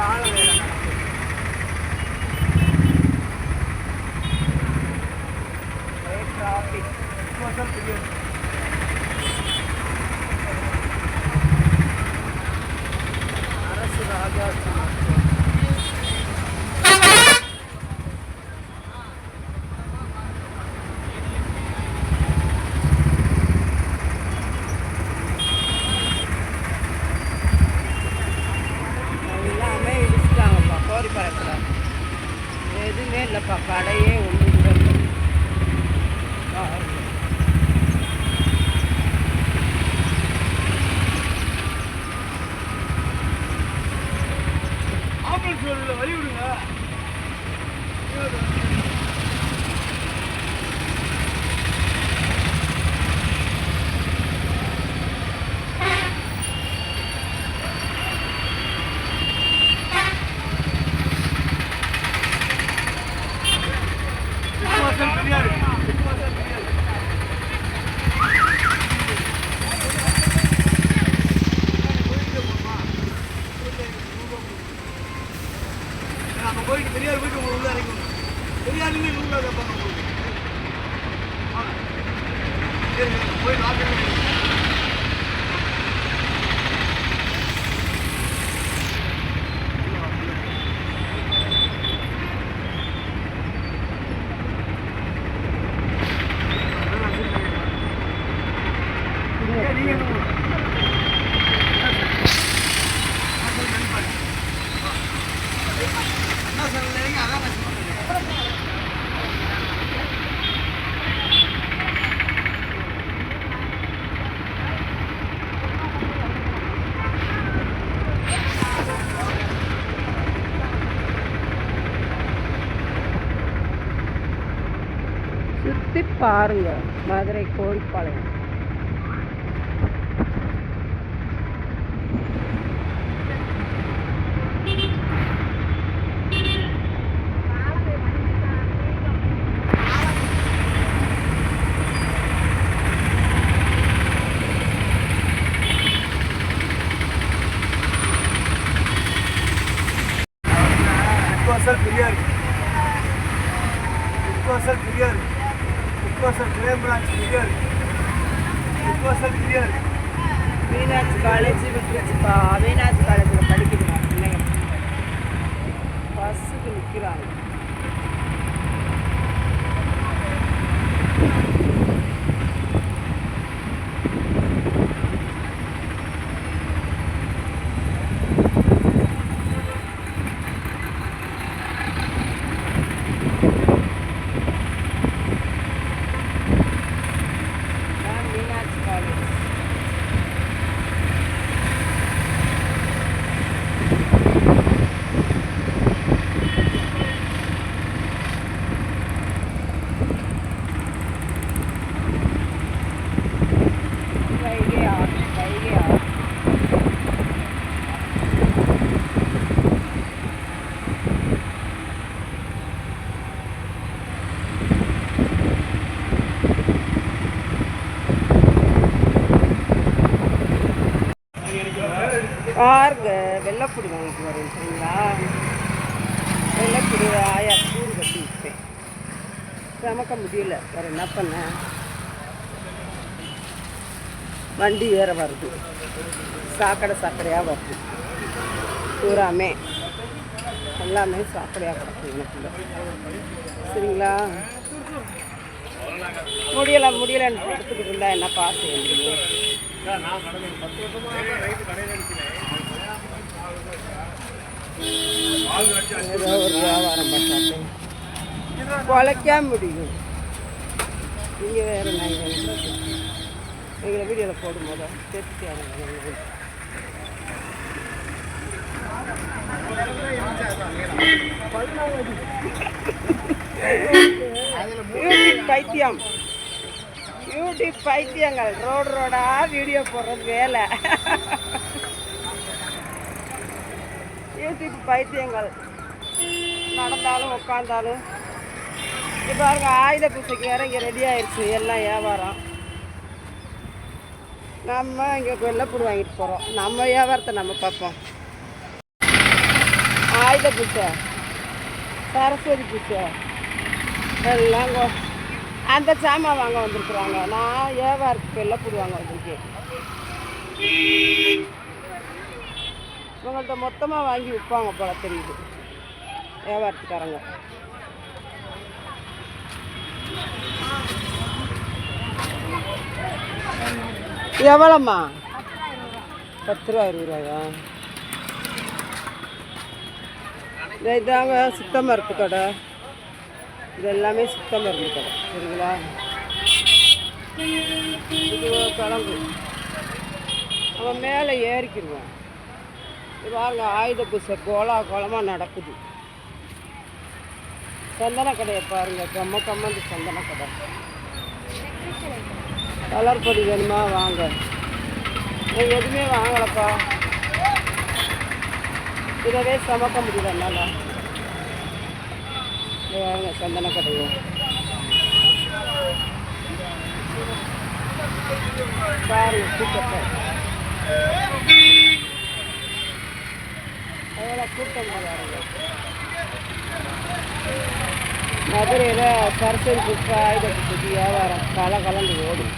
கடையுமே இல்லை கால வேலை நடக்குது. அரசு ராஜா சுற்றி பாருங்க மதுரை கோரிப்பாளையம் உட்வாசல் பெரியார் உட்வாசல் பெரியார் உட்வாசல் கிரேம் பிரான்ச் பெரியார் உட்வாசல் பெரியார் மீனாட்சி காலேஜ் விட்டுருச்சுப்பா மீனாட்சி காலேஜில் படிக்கிறாங்க பிள்ளைங்க பஸ்ஸுக்கு நிற்கிறாங்க பாருங்க வெள்ளைப்பூடி வாங்கிட்டு வரேன் சரிங்களா? வெள்ளைப்பூடி ஆயா கூறு கட்டி விட்டேன். சமக்க முடியல. வேறு என்ன பண்ண? வண்டி வேற வருது. சாக்கடை சாக்கடையாக வருது. பூராமே எல்லாமே சாக்கடையாக கிடக்கு எனக்குள்ள. சரிங்களா? முடியலை முடியலைன்னு எடுத்துக்கிட்டு இருந்தால் என்ன பாசு வந்துருங்க ஏதோ ஒரு வியாபாரம் பண்ணாட்டேன் குலைக்க முடியும் நீங்கள் வேறு நாங்கள் எங்களை வீடியோவில் போடும்போது தெரிஞ்சுக்காங்க யூடியூப் பைத்தியம். யூடியூப் பைத்தியங்கள். ரோடு ரோடா வீடியோ போடுறது வேலை. யூடியூப் பைத்தியங்கள். நடந்தாலும் உட்காந்தாலும் இப்போ பாருங்க ஆயுத பூஜைக்கு வேற இங்கே ரெடி ஆயிடுச்சு எல்லாம் வியாபாரம். நம்ம இங்கே வெள்ளப்பூடு வாங்கிட்டு போகிறோம் நம்ம வியாபாரத்தை நம்ம பார்ப்போம். ஆயுத பூசை சரஸ்வதி பூசை எல்லாம் அந்த சாமான் வாங்க வந்திருக்குறாங்க. நான் வியாபாரத்துக்கு வெள்ளப்பூடு வாங்க வந்திருக்கேன். இவங்கள்ட்ட மொத்தமாக வாங்கி விற்பாங்க போல தெரியுது. வியாபாரத்துக்காரங்க. எவ்வளோம்மா? பத்து ரூபா இருபது ரூபாயா இந்த இதாங்க சுத்த மருந்து கடை. இது எல்லாமே சித்த மருந்து கடை. சரிங்களா? இது கிழங்கு அவன் மேலே ஏறிக்கிடுவான் இது பாருங்க ஆயுத பூசை கோலா கோலமாக நடக்குது. சந்தன கடையை பாருங்கள் கம்ம கம்மந்து சந்தன கடை. கலர் பொடி வேணுமா? வாங்க. நான் எதுவுமே வாங்கலப்பா. இதவே சமக்க முடியல என்னால். வாங்க சந்தன கடையை. பாருங்க கூட்டத்தை. எவ்வளோ கூட்டம் பாருங்க மதுரையில் சரஸ்வதி புஷ்பா ஆயுத புஷ்பதி வியாபாரம் கலை கலந்து ஓடும்